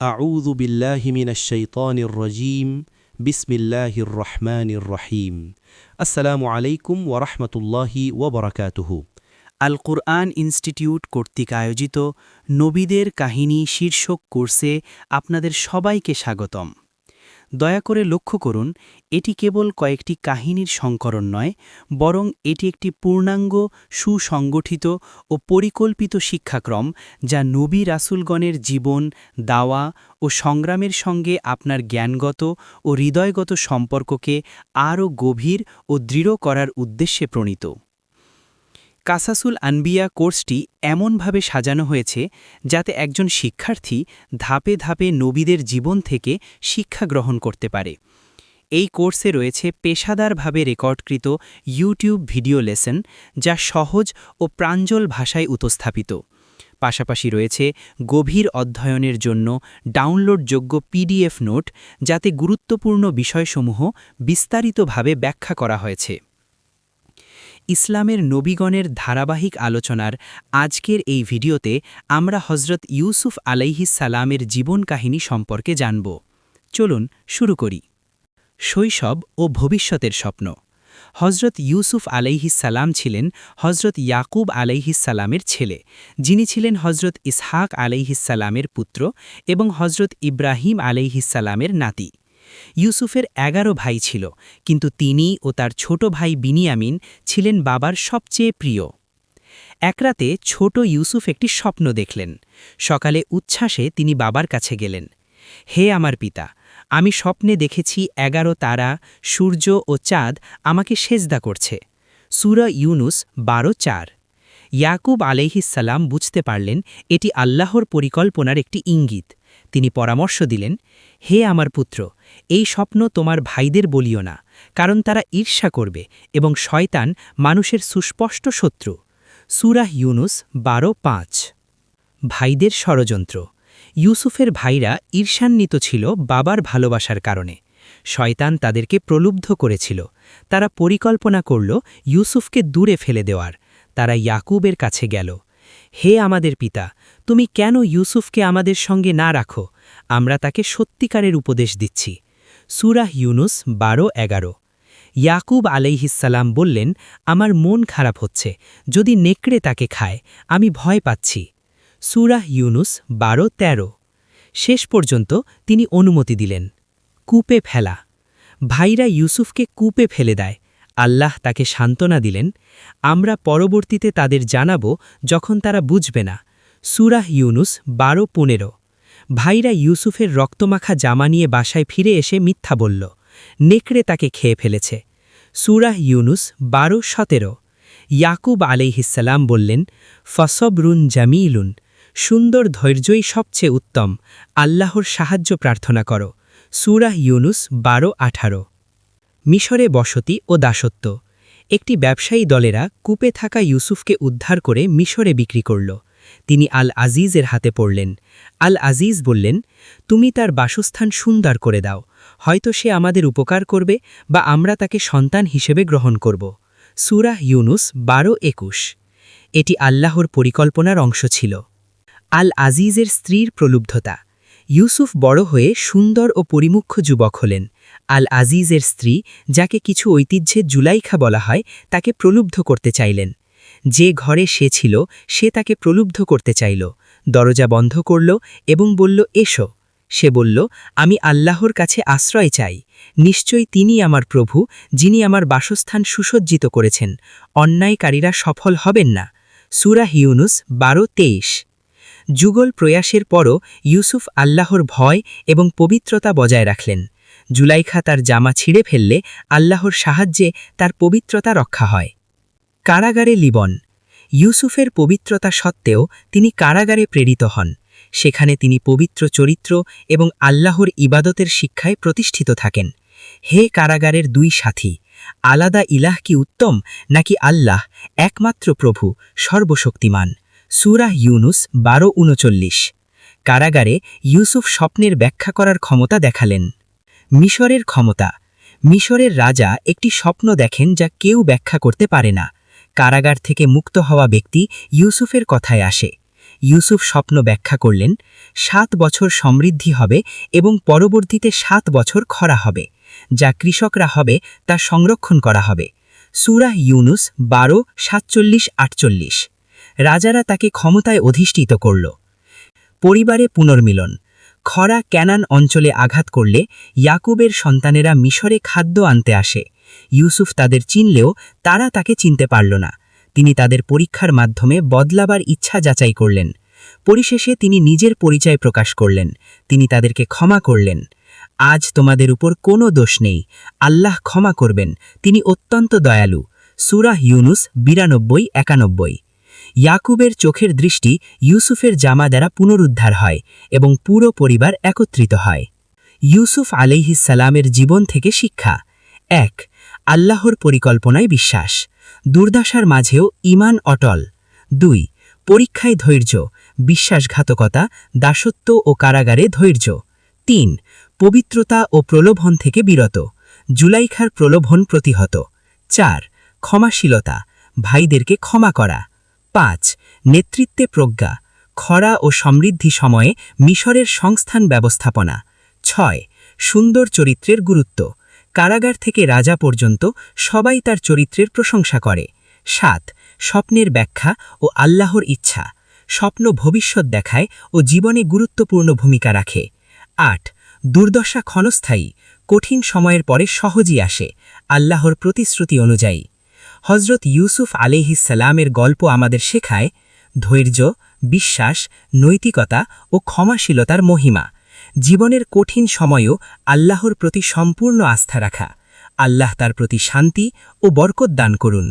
আউযু বিল্লাহি মিনাশ শাইতানির রাজীম বিসমিল্লাহির রহমানির রহিম আসসালামু আলাইকুম ওয়া রাহমাতুল্লাহি ওয়া বারাকাতুহু। আল কোরআন ইনস্টিটিউট কর্তৃক আয়োজিত নবীদের কাহিনী শীর্ষক কোর্সে আপনাদের সবাইকে স্বাগতম। দয়া করে লক্ষ্য করুন, এটি কেবল কয়েকটি কাহিনীর সংকরণ নয়, বরং এটি একটি পূর্ণাঙ্গ, সুসংগঠিত ও পরিকল্পিত শিক্ষাক্রম যা নবী রাসুলগণের জীবন, দাওয়া ও সংগ্রামের সঙ্গে আপনার জ্ঞানগত ও হৃদয়গত সম্পর্ককে আরও গভীর ও দৃঢ় করার উদ্দেশ্যে প্রণীত। কাসাসুল আনবিয়া কোর্সটি এমনভাবে সাজানো হয়েছে যাতে একজন শিক্ষার্থী ধাপে ধাপে নবীদের জীবন থেকে শিক্ষা গ্রহণ করতে পারে। এই কোর্সে রয়েছে পেশাদারভাবে রেকর্ডকৃত ইউটিউব ভিডিও লেসন যা সহজ ও প্রাঞ্জল ভাষায় উপস্থাপিত। পাশাপাশি রয়েছে গভীর অধ্যয়নের জন্য ডাউনলোডযোগ্য পিডিএফ নোট যাতে গুরুত্বপূর্ণ বিষয়সমূহ বিস্তারিতভাবে ব্যাখ্যা করা হয়েছে। ইসলামের নবীগণের ধারাবাহিক আলোচনার আজকের এই ভিডিওতে আমরা হজরত ইউসুফ সালামের জীবন কাহিনী সম্পর্কে জানব। চলুন শুরু করি। শৈশব ও ভবিষ্যতের স্বপ্ন। হজরত ইউসুফ আলাইহিসাল্লাম ছিলেন হজরত ইয়াকুব আলাইহিসাল্লামের ছেলে। যিনি ছিলেন হজরত ইসহাক আলাইহিসাল্লামের পুত্র এবং হজরত ইব্রাহিম আলাইহিসাল্লামের নাতি। ইউসুফের এগারো ভাই ছিল, কিন্তু তিনি ও তার ছোট ভাই বিনিয়ামিন ছিলেন বাবার সবচেয়ে প্রিয়। একরাতে ছোট ইউসুফ একটি স্বপ্ন দেখলেন। সকালে উচ্ছ্বাসে তিনি বাবার কাছে গেলেন। হে আমার পিতা, আমি স্বপ্নে দেখেছি এগারো তারা, সূর্য ও চাঁদ আমাকে সেজদা করছে। সুরা ইউনুস বারো চার। ইয়াকুব আলাইহিসাল্লাম বুঝতে পারলেন এটি আল্লাহর পরিকল্পনার একটি ইঙ্গিত। তিনি পরামর্শ দিলেন, হে আমার পুত্র, এই স্বপ্ন তোমার ভাইদের বলিও না, কারণ তারা ঈর্ষা করবে এবং শয়তান মানুষের সুস্পষ্ট শত্রু। সুরাহ ইউনুস বারো পাঁচ। ভাইদের ষড়যন্ত্র। ইউসুফের ভাইরা ঈর্ষান্বিত ছিল বাবার ভালোবাসার কারণে। শয়তান তাদেরকে প্রলুব্ধ করেছিল। তারা পরিকল্পনা করল ইউসুফকে দূরে ফেলে দেওয়ার। তারা ইয়াকুবের কাছে গেল। হে আমাদের পিতা, তুমি কেন ইউসুফকে আমাদের সঙ্গে না রাখো? আমরা তাকে সত্যিকারের উপদেশ দিচ্ছি। সুরাহ ইউনুস বারো এগারো। ইয়াকুব আলাইহিসাল্লাম বললেন, আমার মন খারাপ হচ্ছে। যদি নেকড়ে তাকে খায়, আমি ভয় পাচ্ছি। সুরাহ ইউনুস বারো তেরো। শেষ পর্যন্ত তিনি অনুমতি দিলেন। কূপে ফেলা। ভাইরা ইউসুফকে কূপে ফেলে দেয়। আল্লাহ তাকে সান্ত্বনা দিলেন, আমরা পরবর্তীতে তাদের জানাব যখন তারা বুঝবে না। সুরাহ ইউনুস বারো পনেরো। ভাইরা ইউসুফের রক্তমাখা জামা নিয়ে বাসায় ফিরে এসে মিথ্যা বলল, নেকড়ে তাকে খেয়ে ফেলেছে। সুরাহ ইউনুস বারো সতেরো। ইয়াকুব আলাইহিসাল্লাম বললেন, ফসবরুন জামিলুন, সুন্দর ধৈর্যই সবচেয়ে উত্তম, আল্লাহর সাহায্য প্রার্থনা করো। সুরাহ ইউনুস বারো আঠারো। মিশরে বসতি ও দাসত্ব। একটি ব্যবসায়ী দলেরা কূপে থাকা ইউসুফকে উদ্ধার করে মিশরে বিক্রি করল। তিনি আল আজিজের হাতে পড়লেন। আল আজিজ বললেন, তুমি তার বাসস্থান সুন্দর করে দাও। হয়তো সে আমাদের উপকার করবে বা আমরা তাকে সন্তান হিসেবে গ্রহণ করব। সুরাহ ইউনুস বারো একুশ। এটি আল্লাহর পরিকল্পনার অংশ ছিল। আল আজিজের স্ত্রীর প্রলুব্ধতা। ইউসুফ বড় হয়ে সুন্দর ও পরিমুখ্য যুবক হলেন। আল আজিজের স্ত্রী, যাকে কিছু ঐতিহ্যে জুলাইখা বলা হয়, তাকে প্রলুব্ধ করতে চাইলেন। যে ঘরে সে ছিল, সে তাকে প্রলুব্ধ করতে চাইল। দরজা বন্ধ করল এবং বলল, এসো। সে বলল, আমি আল্লাহর কাছে আশ্রয় চাই। নিশ্চয়ই তিনি আমার প্রভু, যিনি আমার বাসস্থান সুসজ্জিত করেছেন। অন্যায়কারীরা সফল হবেন না। সুরা হিউনুস, বারো, তেইশ। যুগল প্রয়াসের পরও ইউসুফ আল্লাহর ভয় এবং পবিত্রতা বজায় রাখলেন। জুলাইখা তার জামা ছিঁড়ে ফেললে আল্লাহর সাহায্যে তার পবিত্রতা রক্ষা হয়। কারাগারে লিবন। ইউসুফের পবিত্রতা সত্ত্বেও তিনি কারাগারে প্রেরিত হন। সেখানে তিনি পবিত্র চরিত্র এবং আল্লাহর ইবাদতের শিক্ষায় প্রতিষ্ঠিত থাকেন। হে কারাগারের দুই সাথী, আলাদা ইলাহ কি উত্তম নাকি আল্লাহ একমাত্র প্রভু, সর্বশক্তিমান? সুরাহ ইউনুস বারো উনচল্লিশ। কারাগারে ইউসুফ স্বপ্নের ব্যাখ্যা করার ক্ষমতা দেখালেন। মিশরের ক্ষমতা। মিশরের রাজা একটি স্বপ্ন দেখেন যা কেউ ব্যাখ্যা করতে পারে না। কারাগার থেকে মুক্ত হওয়া ব্যক্তি ইউসুফের কথায় আসে। ইউসুফ স্বপ্ন ব্যাখ্যা করলেন, সাত বছর সমৃদ্ধি হবে এবং পরবর্তীতে সাত বছর খরা হবে। যা কৃষকরা হবে, তা সংরক্ষণ করা হবে। সুরাহ ইউনুস বারো, সাতচল্লিশ, আটচল্লিশ। রাজারা তাকে ক্ষমতায় অধিষ্ঠিত করল। পরিবারে পুনর্মিলন। খরা ক্যানান অঞ্চলে আঘাত করলে ইয়াকুবের সন্তানেরা মিশরে খাদ্য আনতে আসে। ইউসুফ তাদের চিনলেও তারা তাকে চিনতে পারল না। তিনি তাদের পরীক্ষার মাধ্যমে বদলাবার ইচ্ছা যাচাই করলেন। পরিশেষে তিনি নিজের পরিচয় প্রকাশ করলেন। তিনি তাদেরকে ক্ষমা করলেন। আজ তোমাদের উপর কোনো দোষ নেই। আল্লাহ ক্ষমা করবেন। তিনি অত্যন্ত দয়ালু। সুরাহ ইউনুস বিরানব্বই, একানব্বই। ইয়াকুবের চোখের দৃষ্টি ইউসুফের জামা দ্বারা পুনরুদ্ধার হয় এবং পুরো পরিবার একত্রিত হয়। ইউসুফ আলাইহিসালামের জীবন থেকে শিক্ষা। এক, আল্লাহর পরিকল্পনায় বিশ্বাস। দুর্দশার মাঝেও ইমান অটল। দুই, পরীক্ষায় ধৈর্য, বিশ্বাসঘাতকতা, দাসত্ব ও কারাগারে ধৈর্য। তিন, পবিত্রতা ও প্রলোভন থেকে বিরত। জুলাইখার প্রলোভন প্রতিহত। চার, ক্ষমাশীলতা, ভাইদেরকে ক্ষমা করা। পাঁচ, নেতৃত্বে প্রজ্ঞা, খরা ও সমৃদ্ধি সময়ে মিশরের সংস্থান ব্যবস্থাপনা। ছয়, সুন্দর চরিত্রের গুরুত্ব। কারাগার থেকে রাজা পর্যন্ত সবাই তার চরিত্রের প্রশংসা করে। সাত, স্বপ্নের ব্যাখ্যা ও আল্লাহর ইচ্ছা। স্বপ্ন ভবিষ্যৎ দেখায় ও জীবনে গুরুত্বপূর্ণ ভূমিকা রাখে। আট, দুর্দশা ক্ষণস্থায়ী, কঠিন সময়ের পরে সহজই আসে। আল্লাহর প্রতিশ্রুতি অনুযায়ী। হজরত ইউসুফ আলিহিসালামের গল্প আমাদের শেখায় ধৈর্য, বিশ্বাস, নৈতিকতা ও ক্ষমাশীলতার মহিমা। জীবনের কঠিন সময়েও আল্লাহর প্রতি সম্পূর্ণ আস্থা রাখা। আল্লাহ তার প্রতি শান্তি ও বরকত দান করুন।